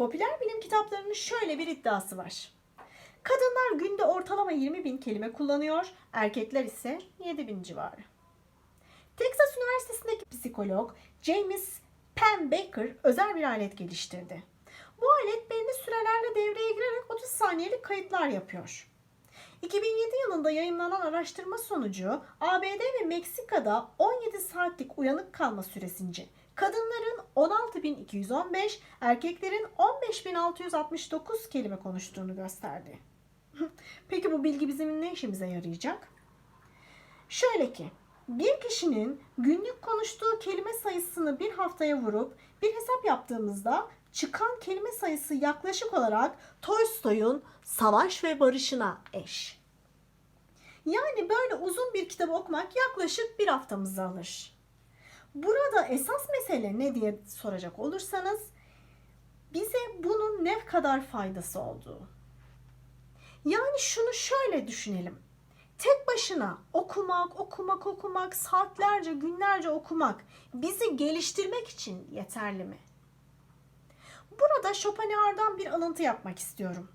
Popüler bilim kitaplarının şöyle bir iddiası var. Kadınlar günde ortalama 20 bin kelime kullanıyor, erkekler ise 7 bin civarı. Texas Üniversitesi'ndeki psikolog James Penn Baker özel bir alet geliştirdi. Bu alet belli sürelerle devreye girerek 30 saniyelik kayıtlar yapıyor. 2007 yılında yayınlanan araştırma sonucu ABD ve Meksika'da 17 saatlik uyanık kalma süresince kadınların 16.215, erkeklerin 15.669 kelime konuştuğunu gösterdi. Peki bu bilgi bizim ne işimize yarayacak? Şöyle ki, bir kişinin günlük konuştuğu kelime sayısını bir haftaya vurup bir hesap yaptığımızda çıkan kelime sayısı yaklaşık olarak Tolstoy'un Savaş ve Barış'ına eş. Yani böyle uzun bir kitabı okumak yaklaşık bir haftamızı alır. Burada esas mesele ne diye soracak olursanız bize bunun ne kadar faydası olduğu. Yani şunu şöyle düşünelim. Tek başına okumak, okumak, okumak, saatlerce, günlerce okumak bizi geliştirmek için yeterli mi? Burada Schopenhauer'dan bir alıntı yapmak istiyorum.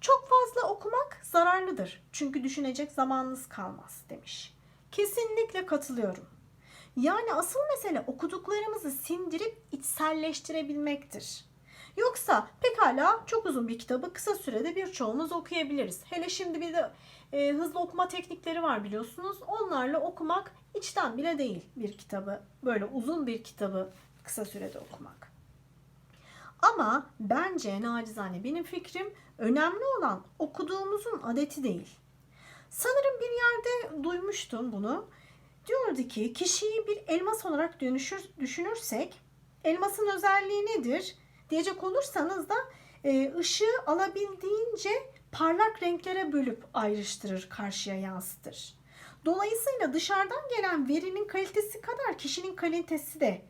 Çok fazla okumak zararlıdır. Çünkü düşünecek zamanınız kalmaz demiş. Kesinlikle katılıyorum. Yani asıl mesele okuduklarımızı sindirip içselleştirebilmektir. Yoksa pekala çok uzun bir kitabı kısa sürede birçoğumuz okuyabiliriz. Hele şimdi bir de e, hızlı okuma teknikleri var biliyorsunuz. Onlarla okumak içten bile değil bir kitabı. Böyle uzun bir kitabı kısa sürede okumak. Ama bence nacizane benim fikrim önemli olan okuduğumuzun adeti değil. Sanırım bir yerde duymuştum bunu. Diyordu ki kişiyi bir elmas olarak dönüşür, düşünürsek elmasın özelliği nedir diyecek olursanız da e, ışığı alabildiğince parlak renklere bölüp ayrıştırır, karşıya yansıtır. Dolayısıyla dışarıdan gelen verinin kalitesi kadar kişinin kalitesi de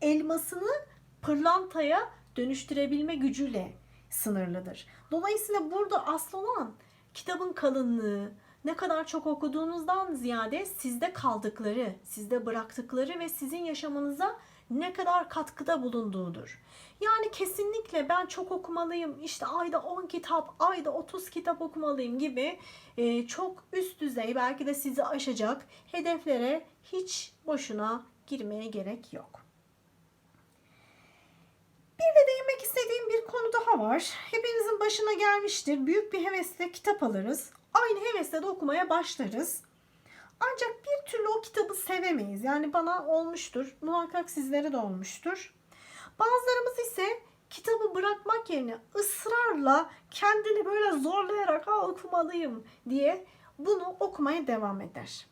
elmasını pırlantaya dönüştürebilme gücüyle sınırlıdır. Dolayısıyla burada asıl olan kitabın kalınlığı, ne kadar çok okuduğunuzdan ziyade sizde kaldıkları, sizde bıraktıkları ve sizin yaşamınıza ne kadar katkıda bulunduğudur. Yani kesinlikle ben çok okumalıyım, işte ayda 10 kitap, ayda 30 kitap okumalıyım gibi e, çok üst düzey belki de sizi aşacak hedeflere hiç boşuna girmeye gerek yok. Bir de değinmek istediğim bir konu daha var. Hepinizin başına gelmiştir. Büyük bir hevesle kitap alırız. Aynı hevesle de okumaya başlarız. Ancak bir türlü o kitabı sevemeyiz. Yani bana olmuştur. Muhakkak sizlere de olmuştur. Bazılarımız ise kitabı bırakmak yerine ısrarla kendini böyle zorlayarak ha okumalıyım diye bunu okumaya devam eder.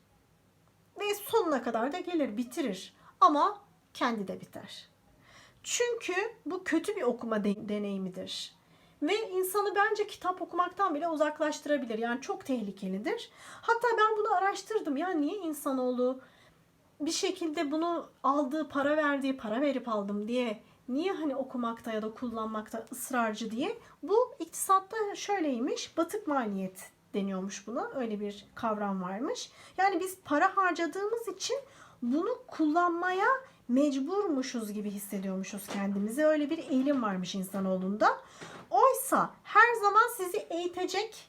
Ve sonuna kadar da gelir, bitirir. Ama kendi de biter. Çünkü bu kötü bir okuma de- deneyimidir. Ve insanı bence kitap okumaktan bile uzaklaştırabilir. Yani çok tehlikelidir. Hatta ben bunu araştırdım. Ya niye insanoğlu bir şekilde bunu aldığı, para verdiği, para verip aldım diye niye hani okumakta ya da kullanmakta ısrarcı diye. Bu iktisatta şöyleymiş. Batık maliyet deniyormuş buna. Öyle bir kavram varmış. Yani biz para harcadığımız için bunu kullanmaya mecburmuşuz gibi hissediyormuşuz kendimizi. Öyle bir eğilim varmış insanoğlunda. Oysa her zaman sizi eğitecek,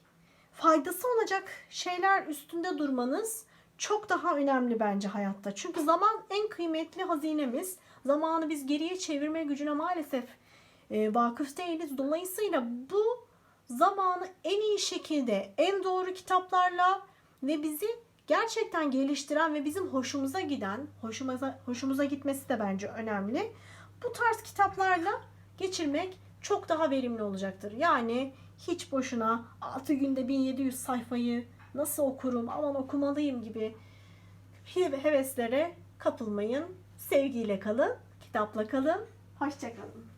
faydası olacak şeyler üstünde durmanız çok daha önemli bence hayatta. Çünkü zaman en kıymetli hazinemiz. Zamanı biz geriye çevirme gücüne maalesef e, vakıf değiliz. Dolayısıyla bu zamanı en iyi şekilde, en doğru kitaplarla ve bizi gerçekten geliştiren ve bizim hoşumuza giden, hoşumuza hoşumuza gitmesi de bence önemli. Bu tarz kitaplarla geçirmek çok daha verimli olacaktır. Yani hiç boşuna 6 günde 1700 sayfayı nasıl okurum, aman okumalıyım gibi heveslere kapılmayın. Sevgiyle kalın, kitapla kalın. Hoşçakalın.